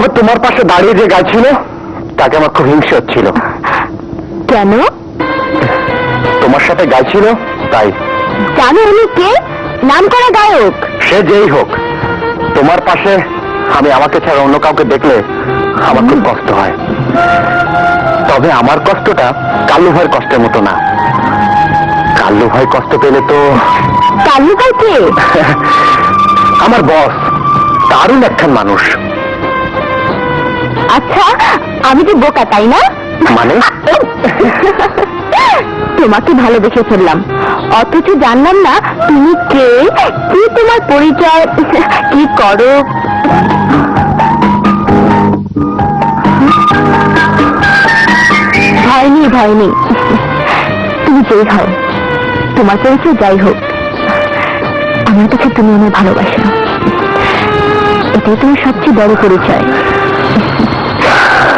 তবে তোমার পাশে দাঁড়িয়ে যে গাইছিল তাকে আমার খুব হিংসে হচ্ছিল। কেন? তোমার সাথে গাইছিল তাই। জানো উনি কে? নাম করা গায়ক। সে যেই হোক তোমার পাশে আমি আমাকে ছাড়া অন্য কাউকে দেখলে আমার খুব কষ্ট হয়। তবে আমার কষ্টটা কাল্লু ভাইয়ের কষ্টের মতো না। কাল্লু ভাই কষ্ট পেলে তো কালু ভাই কে? আমার বস দারুণ একখান মানুষ। আচ্ছা আমি তো বোকা তাই না? মানে? তোমাকে ভালোবেসে ফেললাম। অথচ জানলাম না তুমি কে কি তোমার পরিচয় কি করো? ভয় নেই ভয় নেই। তুমি যেই হও তোমার পরিচয় যাই হোক আমার কাছে তুমি আমার ভালোবাসা। এটাই তোমার সবচেয়ে বড় পরিচয়।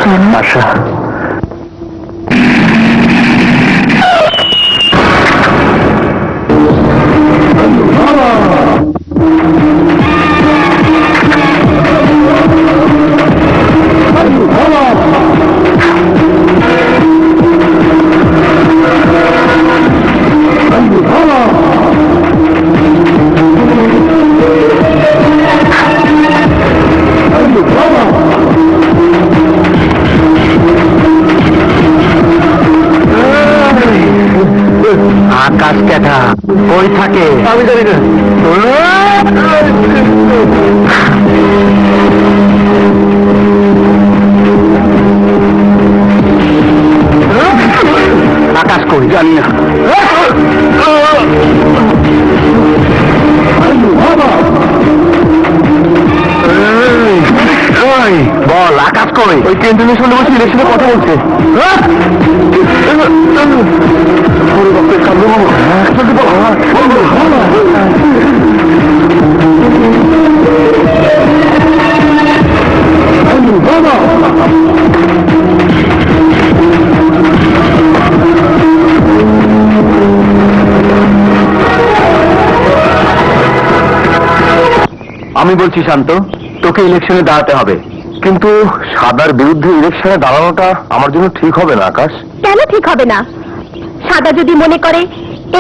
জানো? আশা আকাশ কেটা কই থাকে? আমি জানি না। আকাশ কই? জানি না। বল আকাশ কই? ওই কেন্দ্রীয় শুনে বসে ইলেকশনে কথা বলছে। আমি বলছি, শান্ত, তোকে ইলেকশনে দাঁড়াতে হবে। কিন্তু সাদার বিরুদ্ধে ইলেকশনে দাঁড়ানোটা আমার জন্য ঠিক হবে না, আকাশ। কেন ঠিক হবে না? সাদা যদি মনে করে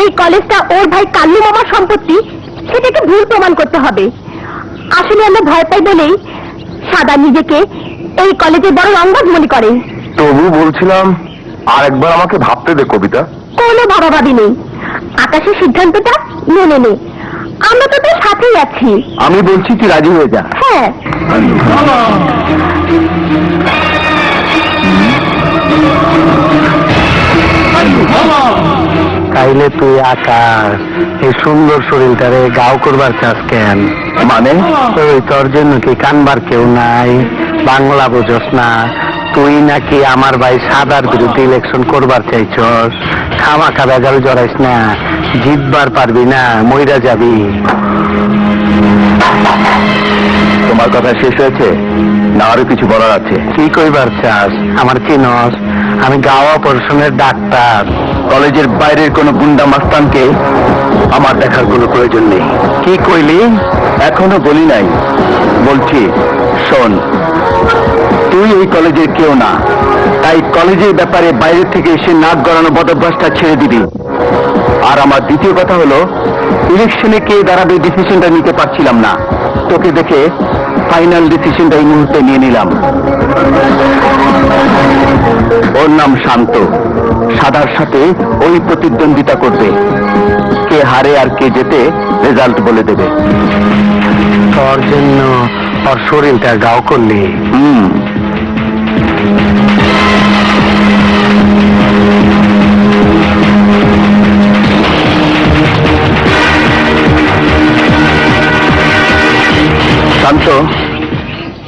এই কলেজটা ওর ভাই কাল্লু মামার সম্পত্তি, সেটাকে ভুল প্রমাণ করতে হবে। আসলে আমরা ভয় পাই বলেই সাদা নিজেকে এই কলেজে বড় অঙ্গজ মনে করে। তবু বলছিলাম আর একবার আমাকে ভাবতে দে কবিতা। কোনো ভাবাভাবি নেই। আকাশের সিদ্ধান্তটা মেনে নেই আমরা তো তোর সাথেই আছি। আমি বলছি তুই রাজি হয়ে যা। হ্যাঁ। তাইলে তুই আকাশ এই সুন্দর শরীরটারে গাও করবার চাস কেন? মানে? ওই তোর জন্য কি কানবার কেউ নাই? বাংলা বোঝস না। তুই নাকি আমার ভাই সাদার বিরুদ্ধে ইলেকশন করবার চাইছস। খামাখা বেজাল জড়াইস না। জিতবার পারবি না মইরা যাবি। তোমার কথা শেষ হয়েছে? না আরও কিছু বলার আছে? কি কইবার চাস? আমার চিনস আমি গাওয়া অপারেশনের ডাক্তার। কলেজের বাইরের কোন গুন্ডা মাস্তানকে আমার দেখার কোনো প্রয়োজন নেই। কি কইলি? এখনও বলি নাই। বলছি, শোন, তুই এই কলেজের কেউ না। তাই কলেজের ব্যাপারে বাইরে থেকে এসে নাক গড়ানো বদভ্যাসটা ছেড়ে দিবি। আর আমার দ্বিতীয় কথা হলো, ইলেকশনে কে দাঁড়াবে ডিসিশনটা নিতে পারছিলাম না। তোকে দেখে ফাইনাল ডিসিশনটা এই মুহূর্তে নিয়ে নিলাম। ওর নাম শান্ত। সাদার সাথে ওই প্রতিদ্বন্দ্বিতা করবে। হারে আর কে যেতে রেজাল্ট বলে দেবে। তোর জন্য ওর শরীরটা গাও করলি। হুম। শান্ত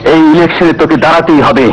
এই ইলেকশনে তোকে দাঁড়াতেই হবে।